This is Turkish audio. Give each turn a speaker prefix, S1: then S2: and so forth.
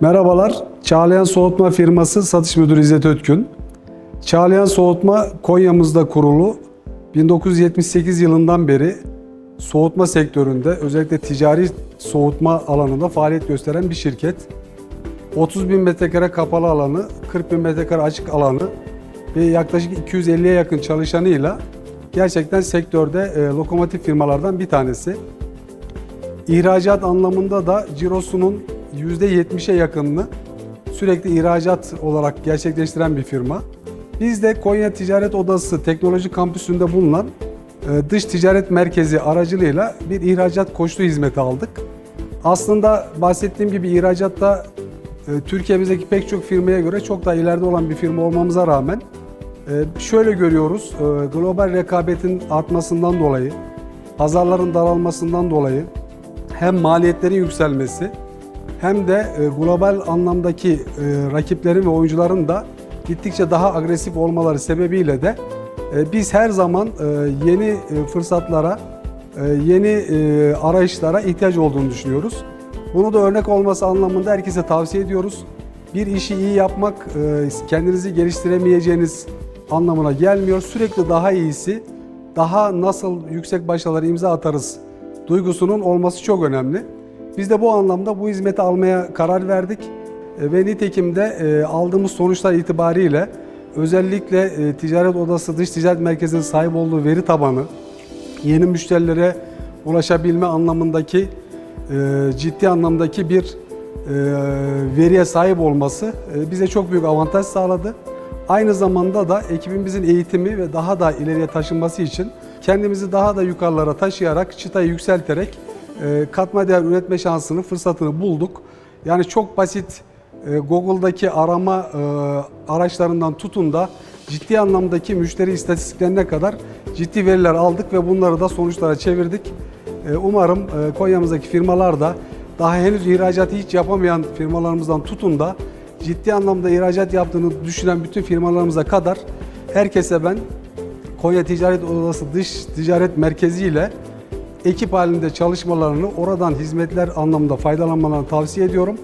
S1: Merhabalar, Çağlayan Soğutma firması satış müdürü İzzet Ötkün. Çağlayan Soğutma Konya'mızda kurulu 1978 yılından beri soğutma sektöründe özellikle ticari soğutma alanında faaliyet gösteren bir şirket. 30 bin metrekare kapalı alanı, 40 bin metrekare açık alanı ve yaklaşık 250'ye yakın çalışanıyla gerçekten sektörde e, lokomotif firmalardan bir tanesi. İhracat anlamında da cirosunun %70'e yakınını sürekli ihracat olarak gerçekleştiren bir firma. Biz de Konya Ticaret Odası Teknoloji Kampüsü'nde bulunan e, dış ticaret merkezi aracılığıyla bir ihracat koçluğu hizmeti aldık. Aslında bahsettiğim gibi ihracatta e, Türkiye'mizdeki pek çok firmaya göre çok daha ileride olan bir firma olmamıza rağmen e, şöyle görüyoruz, global rekabetin artmasından dolayı, pazarların daralmasından dolayı hem maliyetlerin yükselmesi hem de e, global anlamdaki e, rakiplerin ve oyuncuların da gittikçe daha agresif olmaları sebebiyle de e, biz her zaman yeni fırsatlara, yeni arayışlara ihtiyaç olduğunu düşünüyoruz. Bunu da örnek olması anlamında herkese tavsiye ediyoruz. Bir işi iyi yapmak kendinizi geliştiremeyeceğiniz anlamına gelmiyor. Sürekli daha iyisi, daha nasıl yüksek başarılara imza atarız duygusunun olması çok önemli. Biz de bu anlamda bu hizmeti almaya karar verdik E, ve nitekim de e, aldığımız sonuçlar itibariyle özellikle e, ticaret odası dış ticaret merkezinin sahip olduğu veri tabanı, yeni müşterilere ulaşabilme anlamındaki ciddi anlamdaki bir veriye sahip olması bize çok büyük avantaj sağladı. Aynı zamanda da ekibimizin eğitimi ve daha da ileriye taşınması için kendimizi daha da yukarılara taşıyarak, çıtayı yükselterek katma değer üretme şansını, fırsatını bulduk. Yani çok basit e, Google'daki arama e, araçlarından tutun da ciddi anlamdaki müşteri istatistiklerine kadar ciddi veriler aldık ve bunları da sonuçlara çevirdik. E, Umarım Konya'mızdaki firmalar da daha henüz ihracatı hiç yapamayan firmalarımızdan tutun da ciddi anlamda ihracat yaptığını düşünen bütün firmalarımıza kadar herkese ben Konya Ticaret Odası Dış Ticaret Merkezi ile ekip halinde çalışmalarını oradan hizmetler anlamında faydalanmalarını tavsiye ediyorum.